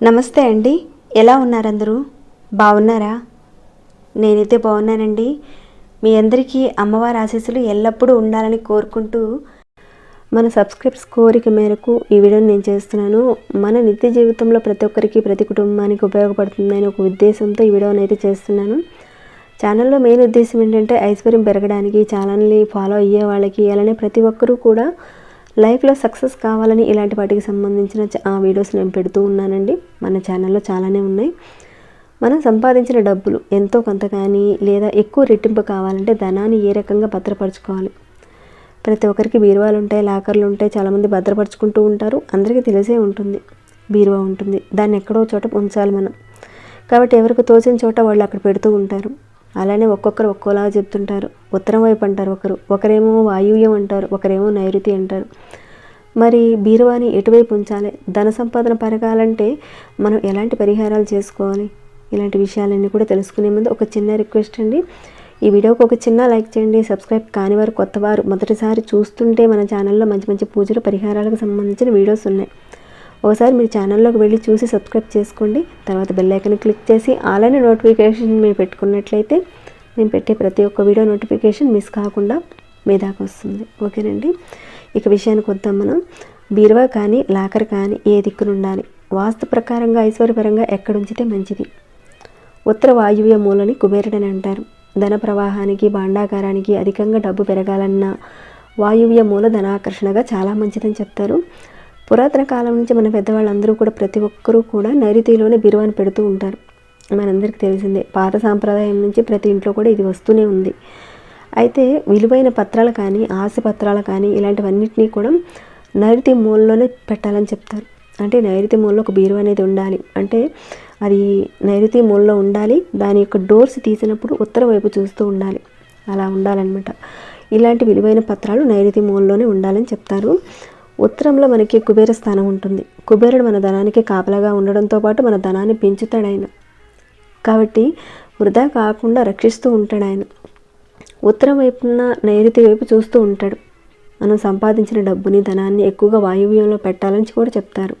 నమస్తే అండి. ఎలా ఉన్నారు అందరూ బాగున్నారా? నేనైతే బాగున్నానండి. మీ అందరికీ అమ్మవారి ఆశీస్సులు ఎల్లప్పుడూ ఉండాలని కోరుకుంటూ మన సబ్స్క్రైబ్స్ కోరిక మేరకు ఈ వీడియోని నేను చేస్తున్నాను. మన నిత్య జీవితంలో ప్రతి ఒక్కరికి ప్రతి కుటుంబానికి ఉపయోగపడుతుందని ఒక ఉద్దేశంతో ఈ వీడియోని అయితే చేస్తున్నాను. ఛానల్లో మెయిన్ ఉద్దేశం ఏంటంటే ఐశ్వర్యం పెరగడానికి ఛానల్ని ఫాలో అయ్యే వాళ్ళకి అలానే ప్రతి ఒక్కరూ కూడా లైఫ్లో సక్సెస్ కావాలని ఇలాంటి వాటికి సంబంధించిన ఆ వీడియోస్ నేను పెడుతూ ఉన్నానండి. మన ఛానల్లో చాలానే ఉన్నాయి. మనం సంపాదించిన డబ్బులు ఎంతో కొంత కానీ లేదా ఎక్కువ రెట్టింపు కావాలంటే ధనాన్ని ఏ రకంగా భద్రపరచుకోవాలి? ప్రతి ఒక్కరికి బీరువాలు ఉంటాయి లాకర్లు ఉంటాయి చాలామంది భద్రపరుచుకుంటూ ఉంటారు. అందరికీ తెలిసే ఉంటుంది. బీరువా ఉంటుంది. దాన్ని ఎక్కడో చోట ఉంచాలి మనం. కాబట్టి ఎవరికి తోచిన చోట వాళ్ళు అక్కడ పెడుతూ ఉంటారు. అలానే ఒక్కొక్కరు ఒక్కోలా చెప్తుంటారు. ఉత్తరం వైపు అంటారు ఒకరు. ఒకరేమో వాయువ్యం అంటారు. ఒకరేమో నైరుతి అంటారు. మరి బీరువాని ఎటువైపు ఉంచాలి? ధన సంపాదన పెరగాలంటే మనం ఎలాంటి పరిహారాలు చేసుకోవాలి? ఇలాంటి విషయాలన్నీ కూడా తెలుసుకునే ముందు ఒక చిన్న రిక్వెస్ట్ అండి. ఈ వీడియోకి ఒక చిన్న లైక్ చేయండి. సబ్స్క్రైబ్ కాని వారు కొత్తవారు. మొదటిసారి చూస్తుంటే మన ఛానల్లో మంచి మంచి పూజలు పరిహారాలకు సంబంధించిన వీడియోస్ ఉన్నాయి. ఒకసారి మీరు ఛానల్లోకి వెళ్ళి చూసి సబ్స్క్రైబ్ చేసుకోండి. తర్వాత బెల్ ఐకన్ క్లిక్ చేసి ఆలైన నోటిఫికేషన్ మీరు పెట్టుకున్నట్లయితే నేను పెట్టే ప్రతి ఒక్క వీడియో నోటిఫికేషన్ మిస్ కాకుండా మీ దాకా వస్తుంది. ఓకేనండి? ఇక విషయానికి వద్దాం మనం. బీరువా కానీ లాకర్ కానీ ఏ దిక్కును ఉండాలి? వాస్తు ప్రకారంగా ఐశ్వర్యపరంగా ఎక్కడ ఉంచితే మంచిది? ఉత్తర వాయువ్య మూలని కుబేరుడని అంటారు. ధన ప్రవాహానికి భాండాగారానికి అధికంగా డబ్బు పెరగాలన్నా వాయువ్య మూల ధనాకర్షణగా చాలా మంచిదని చెప్తారు. పురాతన కాలం నుంచి మన పెద్దవాళ్ళందరూ కూడా ప్రతి ఒక్కరూ కూడా నైరుతిలోనే బిరువాని పెడుతూ ఉంటారు. మనందరికీ తెలిసిందే పాత సాంప్రదాయం నుంచి ప్రతి ఇంట్లో కూడా ఇది వస్తూనే ఉంది. అయితే విలువైన పత్రాలు కానీ ఆశ పత్రాలు కానీ ఇలాంటివన్నిటినీ కూడా నైరుతి మూలలోనే పెట్టాలని చెప్తారు. అంటే నైరుతి మూలలో ఒక బీరువా అనేది ఉండాలి. అంటే అది నైరుతి మూలలో ఉండాలి దాని యొక్క డోర్స్ తీసినప్పుడు ఉత్తర వైపు చూస్తూ ఉండాలి. అలా ఉండాలన్నమాట. ఇలాంటి విలువైన పత్రాలు నైరుతి మూలలోనే ఉండాలని చెప్తారు. ఉత్తరంలో మనకి కుబేర స్థానం ఉంటుంది. కుబేరుడు మన ధనానికి కాపలాగా ఉండడంతో పాటు మన ధనాన్ని పెంచుతాడు ఆయన. కాబట్టి వృధా కాకుండా రక్షిస్తూ ఉంటాడు ఆయన. ఉత్తరం వైపున నైరుతి వైపు చూస్తూ ఉంటాడు. మనం సంపాదించిన డబ్బుని ధనాన్ని ఎక్కువగా వాయువ్యంలో పెట్టాలని కూడా చెప్తారు.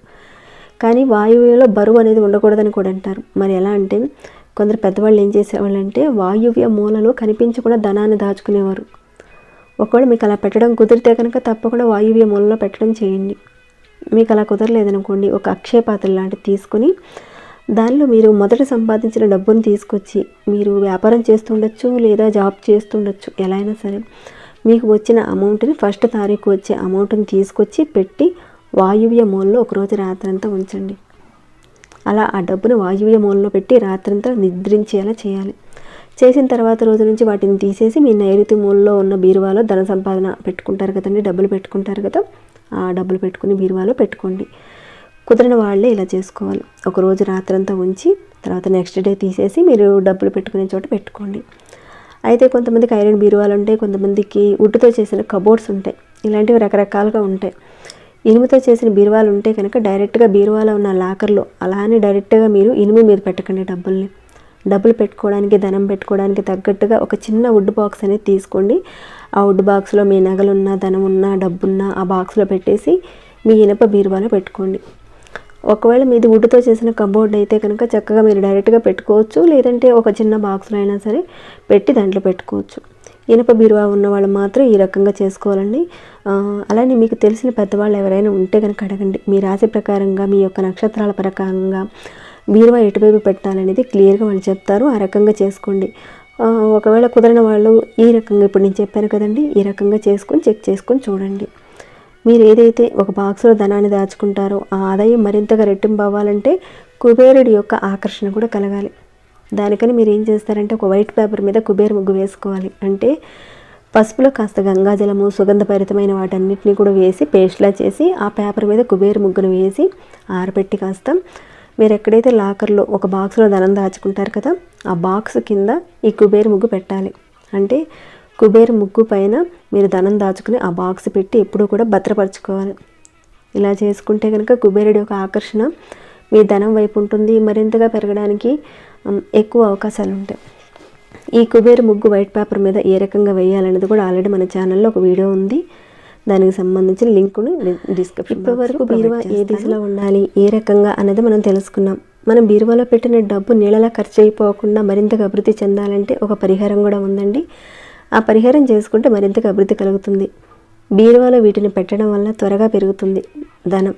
కానీ వాయువ్యంలో బరువు అనేది ఉండకూడదని కూడా అంటారు. మరి ఎలా అంటే కొందరు పెద్దవాళ్ళు ఏం చేసేవాళ్ళంటే వాయువ్య మూలలో కనిపించకుండా ధనాన్ని దాచుకునేవారు. ఒకవేళ మీకు అలా పెట్టడం కుదిరితే కనుక తప్పకుండా వాయువ్య మూలలో పెట్టడం చేయండి. మీకు అలా కుదరలేదనుకోండి ఒక అక్షయ పాత్ర లాంటిది తీసుకొని దానిలో మీరు మొదట సంపాదించిన డబ్బును తీసుకొచ్చి మీరు వ్యాపారం చేస్తుండొచ్చు లేదా జాబ్ చేస్తుండొచ్చు ఎలా అయినా సరే. మీకు వచ్చిన అమౌంట్ని ఫస్ట్ తారీఖు వచ్చే అమౌంట్ని తీసుకొచ్చి పెట్టి వాయువ్య మూలలో ఒకరోజు రాత్రంతా ఉంచండి. అలా ఆ డబ్బును వాయువ్య మూలలో పెట్టి రాత్రంతా నిద్రించేలా చేయాలి. చేసిన తర్వాత రోజు నుంచి వాటిని తీసేసి మీ నైరుతి మూలలో ఉన్న బీరువాలో ధన సంపాదన పెట్టుకుంటారు కదండి డబ్బులు పెట్టుకుంటారు కదా ఆ డబ్బులు పెట్టుకుని బీరువాలో పెట్టుకోండి. కుదిరిన వాళ్ళే ఇలా చేసుకోవాలి. ఒక రోజు రాత్రంతా ఉంచి తర్వాత నెక్స్ట్ డే తీసేసి మీరు డబ్బులు పెట్టుకునే చోట పెట్టుకోండి. అయితే కొంతమందికి ఐరన్ బీరువాలు ఉంటాయి కొంతమందికి వుడ్తో చేసిన కబోర్డ్స్ ఉంటాయి ఇలాంటివి రకరకాలుగా ఉంటాయి. ఇనుముతో చేసిన బీరువాలు ఉంటే కనుక డైరెక్ట్గా బీరువాలో ఉన్న లాకర్లో అలానే డైరెక్ట్గా మీరు ఇనుము మీద పెట్టకండి డబ్బుల్ని. డబ్బులు పెట్టుకోవడానికి ధనం పెట్టుకోవడానికి తగ్గట్టుగా ఒక చిన్న వుడ్ బాక్స్ అనేది తీసుకోండి. ఆ వుడ్ బాక్స్లో మీ నగలున్నా ధనం ఉన్నా డబ్బున్నా ఆ బాక్స్లో పెట్టేసి మీ ఇనప బీరువాలో పెట్టుకోండి. ఒకవేళ మీది వుడ్తో చేసిన కబోర్డ్ అయితే కనుక చక్కగా మీరు డైరెక్ట్గా పెట్టుకోవచ్చు. లేదంటే ఒక చిన్న బాక్స్లో అయినా సరే పెట్టి దాంట్లో పెట్టుకోవచ్చు. ఇనప బీరువా ఉన్న వాళ్ళు మాత్రం ఈ రకంగా చేసుకోవాలండి. అలానే మీకు తెలిసిన పెద్దవాళ్ళు ఎవరైనా ఉంటే కనుక అడగండి. మీ రాశి ప్రకారంగా మీ యొక్క నక్షత్రాల ప్రకారంగా బీరువా ఎటువైపు పెట్టాలనేది క్లియర్గా వాళ్ళు చెప్తారు. ఆ రకంగా చేసుకోండి. ఒకవేళ కుదరని వాళ్ళు ఈ రకంగా ఇప్పుడు నేను చెప్పాను కదండి ఈ రకంగా చేసుకొని చెక్ చేసుకొని చూడండి. మీరు ఏదైతే ఒక బాక్స్లో ధనాన్ని దాచుకుంటారో ఆ ఆదాయం మరింతగా రెట్టింపు అవ్వాలంటే కుబేరుడి యొక్క ఆకర్షణ కూడా కలగాలి. దానికని మీరు ఏం చేస్తారంటే ఒక వైట్ పేపర్ మీద కుబేర ముగ్గు వేసుకోవాలి. అంటే పసుపులో కాస్త గంగాజలము సుగంధభరితమైన వాటన్నిటిని కూడా వేసి పేస్ట్లా చేసి ఆ పేపర్ మీద కుబేర ముగ్గును వేసి ఆరబెట్టి కాస్త మీరు ఎక్కడైతే లాకర్లో ఒక బాక్స్లో ధనం దాచుకుంటారు కదా ఆ బాక్స్ కింద ఈ కుబేర ముగ్గు పెట్టాలి. అంటే కుబేర ముగ్గు పైన మీరు ధనం దాచుకుని ఆ బాక్స్ పెట్టి ఎప్పుడూ కూడా భద్రపరచుకోవాలి. ఇలా చేసుకుంటే కనుక కుబేరుడి యొక్క ఆకర్షణ మీ ధనం వైపు ఉంటుంది మరింతగా పెరగడానికి ఎక్కువ అవకాశాలు ఉంటాయి. ఈ కుబేర ముగ్గు వైట్ పేపర్ మీద ఏ రకంగా వేయాలనేది కూడా ఆల్రెడీ మన ఛానల్లో ఒక వీడియో ఉంది. దానికి సంబంధించిన లింకును డిస్క్రిప్షన్ ఇప్పటి వరకు బీరువా ఏ దిశలో ఉండాలి ఏ రకంగా అనేది మనం తెలుసుకున్నాం. మనం బీరువాలో పెట్టిన డబ్బు నీళ్ళలా ఖర్చు అయిపోకుండా మరింతగా అభివృద్ధి చెందాలంటే ఒక పరిహారం కూడా ఉందండి. ఆ పరిహారం చేసుకుంటే మరింతగా అభివృద్ధి కలుగుతుంది. బీరువాలో వీటిని పెట్టడం వల్ల త్వరగా పెరుగుతుంది ధనం.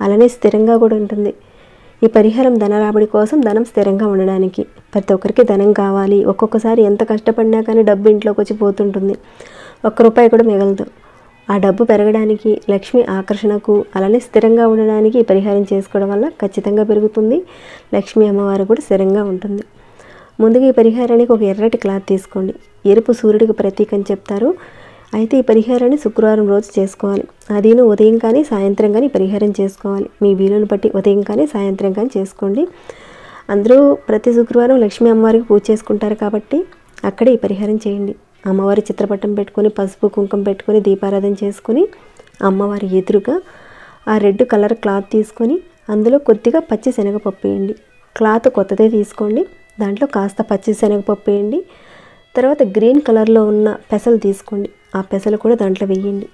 అలానే స్థిరంగా కూడా ఉంటుంది. ఈ పరిహారం ధన రాబడి కోసం ధనం స్థిరంగా ఉండడానికి. ప్రతి ఒక్కరికి ధనం కావాలి. ఒక్కొక్కసారి ఎంత కష్టపడినా కానీ డబ్బు ఇంట్లోకి వచ్చి పోతుంటుంది. ఒక్క రూపాయి కూడా మిగలదు. ఆ డబ్బు పెరగడానికి లక్ష్మి ఆకర్షణకు అలానే స్థిరంగా ఉండడానికి పరిహారం చేసుకోవడం వల్ల ఖచ్చితంగా పెరుగుతుంది. లక్ష్మీ అమ్మవారు కూడా స్థిరంగా ఉంటుంది. ముందుగా ఈ పరిహారానికి ఒక ఎర్రటి క్లాత్ తీసుకోండి. ఎరుపు సూర్యుడికి ప్రతీక అని చెప్తారు. అయితే ఈ పరిహారాన్ని శుక్రవారం రోజు చేసుకోవాలి. అదీను ఉదయం కానీ సాయంత్రం కానీ పరిహారం చేసుకోవాలి. మీ వీలుని బట్టి ఉదయం కానీ సాయంత్రం కానీ చేసుకోండి. అందరూ ప్రతి శుక్రవారం లక్ష్మీ అమ్మవారికి పూజ చేసుకుంటారు కాబట్టి అక్కడే ఈ పరిహారం చేయండి. అమ్మవారి చిత్రపటం పెట్టుకొని పసుపు కుంకుమ పెట్టుకొని దీపారాధన చేసుకొని అమ్మవారి ఎదురుగా ఆ రెడ్ కలర్ క్లాత్ తీసుకొని అందులో కొద్దిగా పచ్చి శనగపప్పు వేయండి. క్లాత్ కొత్తదే తీసుకోండి. దాంట్లో కాస్త పచ్చి శనగపప్పు వేయండి. తర్వాత గ్రీన్ కలర్లో ఉన్న పెసలు తీసుకోండి. ఆ పెసలు కూడా దాంట్లో వేయండి.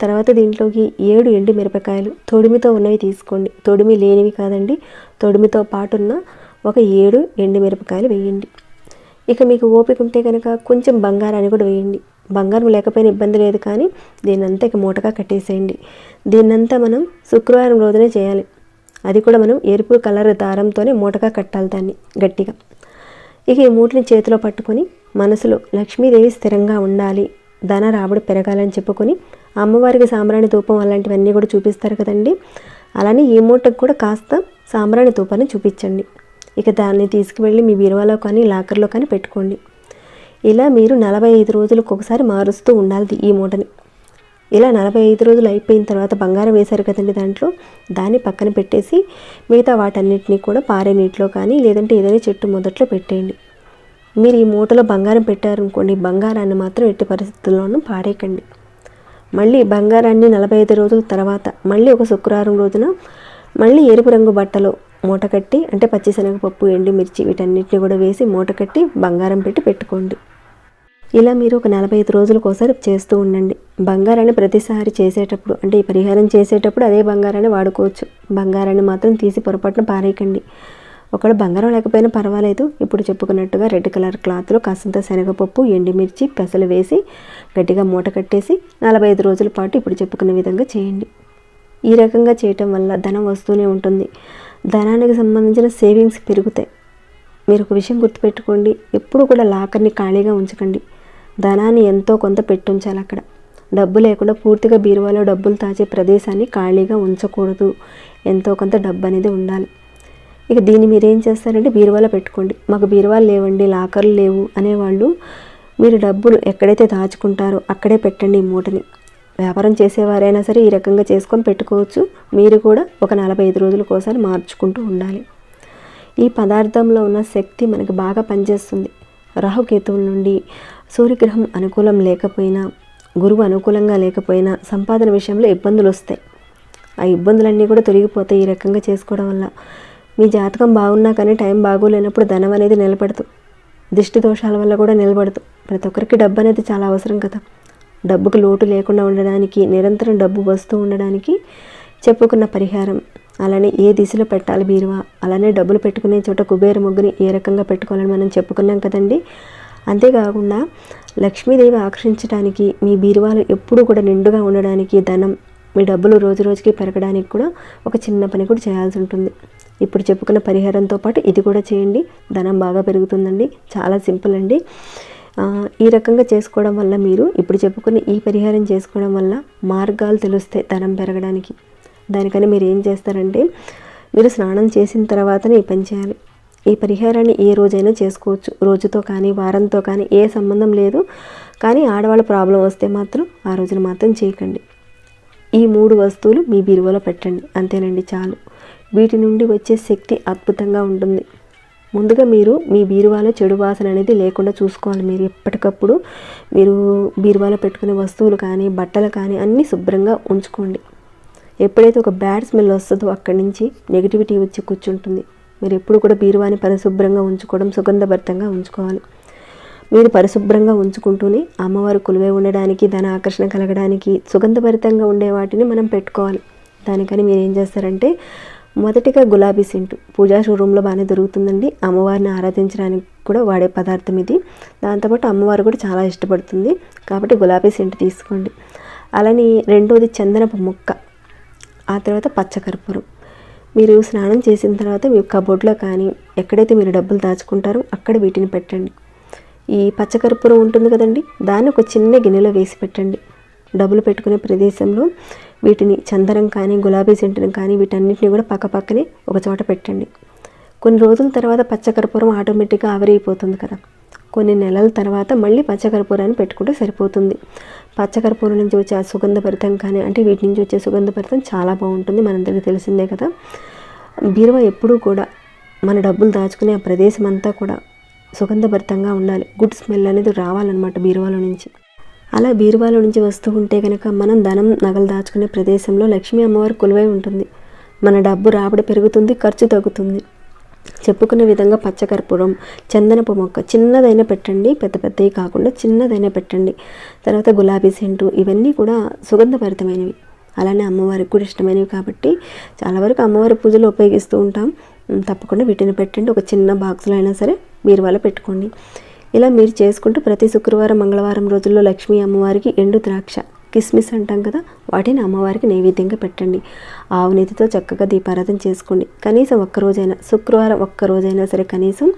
తర్వాత దీంట్లోకి ఏడు ఎండు మిరపకాయలు తొడిమితో ఉన్నవి తీసుకోండి. తొడిమి లేనివి కాదండి. తొడిమితో పాటున్న ఒక ఏడు ఎండు మిరపకాయలు వేయండి. ఇక మీకు ఓపిక ఉంటే కనుక కొంచెం బంగారాన్ని కూడా వేయండి. బంగారం లేకపోయినా ఇబ్బంది లేదు కానీ దీన్నంతా ఇక మూటగా కట్టేసేయండి. దీన్నంతా మనం శుక్రవారం రోజునే చేయాలి. అది కూడా మనం ఎరుపు కలర్ దారంతోనే మూటగా కట్టాలి దాన్ని గట్టిగా. ఇక ఈ మూటని చేతిలో పట్టుకొని మనసులో లక్ష్మీదేవి స్థిరంగా ఉండాలి. ధన రాబడి పెరగాలని చెప్పుకొని అమ్మవారికి సాంబ్రాణి ధూపం అలాంటివన్నీ కూడా చూపిస్తారు కదండి. అలానే ఈ మూటకు కూడా కాస్త సాంబ్రాణి ధూపాన్ని చూపించండి. ఇక దాన్ని తీసుకువెళ్ళి మీ బీరువాలో కానీ లాకర్లో కానీ పెట్టుకోండి. ఇలా మీరు నలభై ఐదు రోజులకు ఒకసారి మారుస్తూ ఉండాలి ఈ మూటని. ఇలా నలభై ఐదు రోజులు అయిపోయిన తర్వాత బంగారం వేశారు కదండి దాంట్లో దాన్ని పక్కన పెట్టేసి మిగతా వాటన్నిటినీ కూడా పారే నీటిలో కానీ లేదంటే ఏదైనా చెట్టు మొదట్లో పెట్టేయండి. మీరు ఈ మూటలో బంగారం పెట్టారనుకోండి బంగారాన్ని మాత్రం ఎట్టి పరిస్థితుల్లోనూ పారేయకండి. మళ్ళీ బంగారాన్ని నలభై ఐదు రోజుల తర్వాత మళ్ళీ ఒక శుక్రవారం రోజున మళ్ళీ ఎరుపు రంగు బట్టలు మూట కట్టి అంటే పచ్చిశనగపప్పు ఎండుమిర్చి వీటన్నిటిని కూడా వేసి మూట కట్టి బంగారం పెట్టి పెట్టుకోండి. ఇలా మీరు ఒక నలభై ఐదు రోజులకు ఒకసారి చేస్తూ ఉండండి. బంగారాన్ని ప్రతిసారి చేసేటప్పుడు అంటే ఈ పరిహారం చేసేటప్పుడు అదే బంగారాన్ని వాడుకోవచ్చు. బంగారాన్ని మాత్రం తీసి పొరపాటున పారేయకండి. ఒకవేళ బంగారం లేకపోయినా పర్వాలేదు. ఇప్పుడు చెప్పుకున్నట్టుగా రెడ్ కలర్ క్లాత్లో కాసంత శనగపప్పు ఎండుమిర్చి పెసలు వేసి గట్టిగా మూట కట్టేసి నలభై ఐదు రోజుల పాటు ఇప్పుడు చెప్పుకున్న విధంగా చేయండి. ఈ రకంగా చేయటం వల్ల ధనం వస్తూనే ఉంటుంది. ధనానికి సంబంధించిన సేవింగ్స్ పెరుగుతాయి. మీరు ఒక విషయం గుర్తుపెట్టుకోండి. ఎప్పుడు కూడా లాకర్ని ఖాళీగా ఉంచకండి. ధనాన్ని ఎంతో కొంత పెట్టుంచాలి అక్కడ. డబ్బు లేకుండా పూర్తిగా బీరువాలో డబ్బులు దాచే ప్రదేశాన్ని ఖాళీగా ఉంచకూడదు. ఎంతో కొంత డబ్బు అనేది ఉండాలి. ఇక దీన్ని మీరు ఏం చేస్తారంటే బీరువాలో పెట్టుకోండి. మాకు బీరువాలు లేవండి లాకర్లు లేవు అనేవాళ్ళు మీరు డబ్బులు ఎక్కడైతే దాచుకుంటారో అక్కడే పెట్టండి ఈ మూటని. వ్యాపారం చేసేవారైనా సరే ఈ రకంగా చేసుకొని పెట్టుకోవచ్చు. మీరు కూడా ఒక నలభై ఐదు రోజుల ఒకసారి మార్చుకుంటూ ఉండాలి. ఈ పదార్థంలో ఉన్న శక్తి మనకు బాగా పనిచేస్తుంది. రాహుకేతువుల నుండి సూర్యగ్రహం అనుకూలం లేకపోయినా గురువు అనుకూలంగా లేకపోయినా సంపాదన విషయంలో ఇబ్బందులు వస్తాయి. ఆ ఇబ్బందులన్నీ కూడా తొలగిపోతాయి ఈ రకంగా చేసుకోవడం వల్ల. మీ జాతకం బాగున్నా కానీ టైం బాగోలేనప్పుడు ధనం అనేది నిలబడదు. దిష్టి దోషాల వల్ల కూడా నిలబడదు. ప్రతి ఒక్కరికి డబ్బు అనేది చాలా అవసరం కదా. డబ్బుకు లోటు లేకుండా ఉండడానికి నిరంతరం డబ్బు వస్తూ ఉండడానికి చెప్పుకున్న పరిహారం. అలానే ఏ దిశలో పెట్టాలి బీరువా? అలానే డబ్బులు పెట్టుకునే చోట కుబేర ముగ్గుని ఏ రకంగా పెట్టుకోవాలని మనం చెప్పుకున్నాం కదండి? అంతేకాకుండా లక్ష్మీదేవి ఆకర్షించడానికి మీ బీరువాలు ఎప్పుడూ కూడా నిండుగా ఉండడానికి ధనం మీ డబ్బులు రోజు రోజుకి పెరగడానికి కూడా ఒక చిన్న పని కూడా చేయాల్సి ఉంటుంది. ఇప్పుడు చెప్పుకున్న పరిహారంతో పాటు ఇది కూడా చేయండి. ధనం బాగా పెరుగుతుందండి. చాలా సింపుల్ అండి. ఈ రకంగా చేసుకోవడం వల్ల మీరు ఇప్పుడు చెప్పుకున్న ఈ పరిహారం చేసుకోవడం వల్ల మార్గాలు తెలుస్తాయి ధనం పెరగడానికి. దానికని మీరు ఏం చేస్తారంటే మీరు స్నానం చేసిన తర్వాతనే ఈ పని చేయాలి. ఈ పరిహారాన్ని ఏ రోజైనా చేసుకోవచ్చు. రోజుతో కానీ వారంతో కానీ ఏ సంబంధం లేదు. కానీ ఆడవాళ్ళ ప్రాబ్లం వస్తే మాత్రం ఆ రోజున మాత్రం చేయకండి. ఈ మూడు వస్తువులు మీ బీరువాలో పెట్టండి. అంతేనండి చాలు. వీటి నుండి వచ్చే శక్తి అద్భుతంగా ఉంటుంది. ముందుగా మీరు మీ బీరువాలో చెడు వాసన అనేది లేకుండా చూసుకోవాలి. మీరు ఎప్పటికప్పుడు మీరు బీరువాలో పెట్టుకునే వస్తువులు కానీ బట్టలు కానీ అన్నీ శుభ్రంగా ఉంచుకోండి. ఎప్పుడైతే ఒక బ్యాడ్ స్మెల్ వస్తుందో అక్కడి నుంచి నెగిటివిటీ వచ్చి కూర్చుంటుంది. మీరు ఎప్పుడు కూడా బీరువాని పరిశుభ్రంగా ఉంచుకోవడం సుగంధభరితంగా ఉంచుకోవాలి. మీరు పరిశుభ్రంగా ఉంచుకుంటూనే అమ్మవారు కొలువై ఉండడానికి ధన ఆకర్షణ కలగడానికి సుగంధభరితంగా ఉండే వాటిని మనం పెట్టుకోవాలి. దానికని మీరు ఏం చేస్తారంటే మొదటిగా గులాబీ సెంటు పూజా షోరూంలో బాగానే దొరుకుతుందండి. అమ్మవారిని ఆరాధించడానికి కూడా వాడే పదార్థం ఇది. దాంతోపాటు అమ్మవారు కూడా చాలా ఇష్టపడుతుంది. కాబట్టి గులాబీ సెంటు తీసుకోండి. అలానే రెండోది చందనపు మొక్క ఆ తర్వాత పచ్చకర్పూరం మీరు స్నానం చేసిన తర్వాత మీ కబోర్డ్లో కానీ ఎక్కడైతే మీరు డబ్బులు దాచుకుంటారో అక్కడ వీటిని పెట్టండి. ఈ పచ్చకర్పూరం ఉంటుంది కదండి దాన్ని ఒక చిన్న గిన్నెలో వేసి పెట్టండి. డబ్బులు పెట్టుకునే ప్రదేశంలో వీటిని చందనం కానీ గులాబీ సెంటుని కానీ వీటన్నిటిని కూడా పక్క పక్కనే ఒక చోట పెట్టండి. కొన్ని రోజుల తర్వాత పచ్చకర్పూరం ఆటోమేటిక్గా ఆవిరైపోతుంది కదా. కొన్ని నెలల తర్వాత మళ్ళీ పచ్చకర్పూరాన్ని పెట్టుకుంటే సరిపోతుంది. పచ్చకర్పూరం నుంచి వచ్చే ఆ సుగంధభరితం కానీ అంటే వీటి నుంచి వచ్చే సుగంధభరితం చాలా బాగుంటుంది. మనందరికీ తెలిసిందే కదా. బీరువా ఎప్పుడూ కూడా మన డబ్బులు దాచుకునే ఆ ప్రదేశం అంతా కూడా సుగంధభరితంగా ఉండాలి. గుడ్ స్మెల్ అనేది రావాలన్నమాట బీరువాలో నుంచి. అలా బీరువాలో నుంచి వస్తూ ఉంటే కనుక మనం ధనం నగలు దాచుకునే ప్రదేశంలో లక్ష్మీ అమ్మవారు కొలువై ఉంటుంది. మన డబ్బు రాబడి పెరుగుతుంది ఖర్చు తగ్గుతుంది. చెప్పుకునే విధంగా పచ్చకర్పూరం చందనపు మొక్క చిన్నదైనా పెట్టండి పెద్ద పెద్దవి కాకుండా చిన్నదైనా పెట్టండి. తర్వాత గులాబీ సెంటు ఇవన్నీ కూడా సుగంధభరితమైనవి. అలానే అమ్మవారికి కూడా ఇష్టమైనవి కాబట్టి చాలా వరకు అమ్మవారి పూజలు ఉపయోగిస్తూ ఉంటాం. తప్పకుండా వీటిని పెట్టండి. ఒక చిన్న బాక్స్లో అయినా సరే బీరువాలో పెట్టుకోండి. ఇలా మీరు చేసుకుంటూ ప్రతి శుక్రవారం మంగళవారం రోజుల్లో లక్ష్మీ అమ్మవారికి ఎండు ద్రాక్ష కిస్మిస్ అంటాం కదా వాటిని అమ్మవారికి నైవేద్యంగా పెట్టండి. ఆవు నెతితో చక్కగా దీపారాధన చేసుకోండి. కనీసం ఒక్కరోజైనా శుక్రవారం ఒక్కరోజైనా సరే కనీసం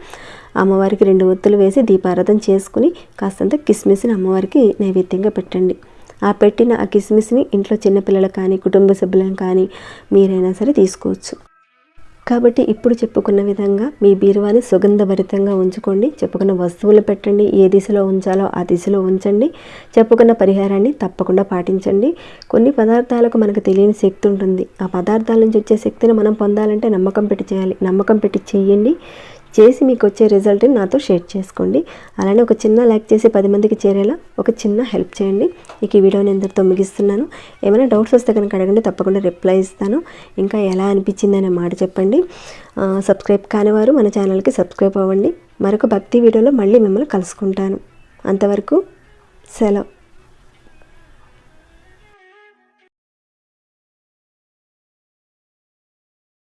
అమ్మవారికి రెండు ఒత్తులు వేసి దీపారాధన చేసుకుని కాస్తంత కిస్మిస్ని అమ్మవారికి నైవేద్యంగా పెట్టండి. ఆ పెట్టిన ఆ కిస్మిస్ని ఇంట్లో చిన్నపిల్లలు కానీ కుటుంబ సభ్యులను కానీ మీరైనా సరే తీసుకోవచ్చు. కాబట్టి ఇప్పుడు చెప్పుకున్న విధంగా మీ బీరువాని సుగంధభరితంగా ఉంచుకోండి. చెప్పుకున్న వస్తువులు పెట్టండి. ఏ దిశలో ఉంచాలో ఆ దిశలో ఉంచండి. చెప్పుకున్న పరిహారాన్ని తప్పకుండా పాటించండి. కొన్ని పదార్థాలకు మనకు తెలియని శక్తి ఉంటుంది. ఆ పదార్థాల నుంచి వచ్చే శక్తిని మనం పొందాలంటే నమ్మకం పెట్టి చేయాలి. నమ్మకం పెట్టి చేయండి చేసి మీకు వచ్చే రిజల్ట్ని నాతో షేర్ చేసుకోండి. అలానే ఒక చిన్న లైక్ చేసి పది మందికి చేరేలా ఒక చిన్న హెల్ప్ చేయండి. మీకు ఈ వీడియోని ఎందరితో ముగిస్తున్నాను. ఏమైనా డౌట్స్ వస్తే కనుక అడగండి తప్పకుండా రిప్లై ఇస్తాను. ఇంకా ఎలా అనిపించింది అనే మాట చెప్పండి. సబ్స్క్రైబ్ కానివారు మన ఛానల్కి సబ్స్క్రైబ్ అవ్వండి. మరొక భక్తి వీడియోలో మళ్ళీ మిమ్మల్ని కలుసుకుంటాను. అంతవరకు సెలవు.